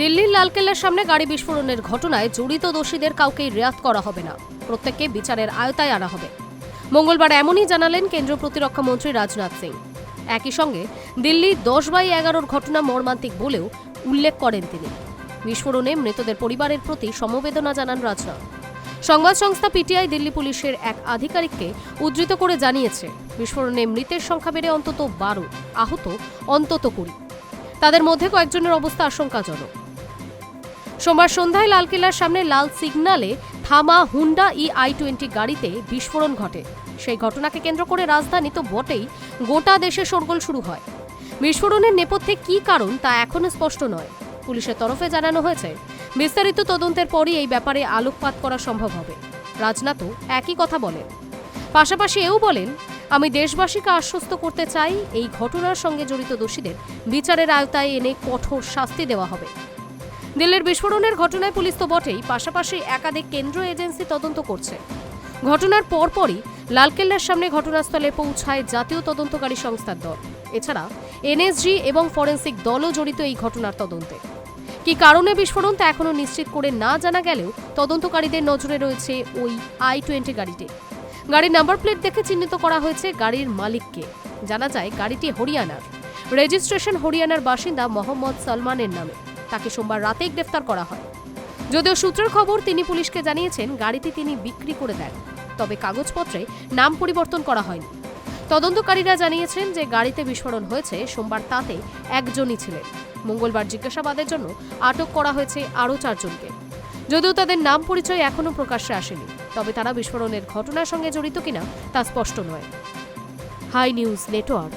দিল্লির লালকেল্লার সামনে গাড়ি বিস্ফোরণের ঘটনায় জড়িত দোষীদের কাউকেই রেয়াত করা হবে না। প্রত্যেককে বিচারের আয়তায় আনা হবে। মঙ্গলবার এমনই জানালেন কেন্দ্রীয় প্রতিরক্ষা মন্ত্রী রাজনাথ সিং। একই সঙ্গে দিল্লি দশ বাই এগারোর ঘটনা মর্মান্তিক বলেও উল্লেখ করেন তিনি। বিস্ফোরণে মৃতদের পরিবারের প্রতি সমবেদনা জানান রাজনাথ। সংবাদ সংস্থা পিটিআই দিল্লি পুলিশের এক আধিকারিককে উদ্ধৃত করে জানিয়েছে, বিস্ফোরণে মৃতের সংখ্যা বেড়ে অন্তত বারো, আহত অন্তত কুড়ি। তাদের মধ্যে কয়েকজনের অবস্থা আশঙ্কাজনক। সোমবার সন্ধ্যায় লালকেল্লার সামনে লাল সিগন্যালে থামা হুন্ডা ই আই টোয়েন্টি গাড়িতে বিস্ফোরণ ঘটে। সেই ঘটনাকে কেন্দ্র করে রাজধানী তো বটেই, গোটা দেশে শোরগোল শুরু হয়। বিস্ফোরণের নেপথ্যে কী কারণ তা এখনও স্পষ্ট নয়। পুলিশের তরফে জানানো হয়েছে, বিস্তারিত তদন্তের পরই এই ব্যাপারে আলোকপাত করা সম্ভব হবে। রাজনাথও একই কথা বলেন। পাশাপাশি এও বলেন, আমি দেশবাসীকে আশ্বস্ত করতে চাই, এই ঘটনার সঙ্গে জড়িত দোষীদের বিচারের আওতায় এনে কঠোর শাস্তি দেওয়া হবে। দিল্লির বিস্ফোরণের ঘটনায় পুলিশ তো বটেই, পাশাপাশি একাধিক কেন্দ্র এজেন্সি তদন্ত করছে। ঘটনার পরপরই লালকেল্লার সামনে ঘটনাস্থলে পৌঁছায় জাতীয় তদন্তকারী সংস্থার দল। এছাড়া এনএসজি এবং ফরেন্সিক দলও জড়িত এই ঘটনার তদন্তে। কি কারণে বিস্ফোরণ তা এখনও নিশ্চিত করে না জানা গেলেও তদন্তকারীদের নজরে রয়েছে ওই আই টোয়েন্টি গাড়িটি। গাড়ির নাম্বার প্লেট দেখে চিহ্নিত করা হয়েছে গাড়ির মালিককে। জানা যায়, গাড়িটি হরিয়ানার। রেজিস্ট্রেশন হরিয়ানার বাসিন্দা মোহাম্মদ সলমানের নামে। তাকে সোমবার রাতেই গ্রেফতার করা হয়। যদিও সূত্রের খবর, তিনি পুলিশকে জানিয়েছেন, গাড়িটি তিনি বিক্রি করে দেন। তবে কাগজপত্রে নাম পরিবর্তন করা হয়নি। তদন্তকারীরা জানিয়েছেন যে গাড়িতে বিস্ফোরণ হয়েছে, সোমবার তাতে একজনই ছিলেন। মঙ্গলবার জিজ্ঞাসাবাদের জন্য আটক করা হয়েছে আরও চারজনকে। যদিও তাদের নাম পরিচয় এখনও প্রকাশ্যে আসেনি, তবে তারা বিস্ফোরণের ঘটনার সঙ্গে জড়িত কিনা তা স্পষ্ট নয়। Hi news network.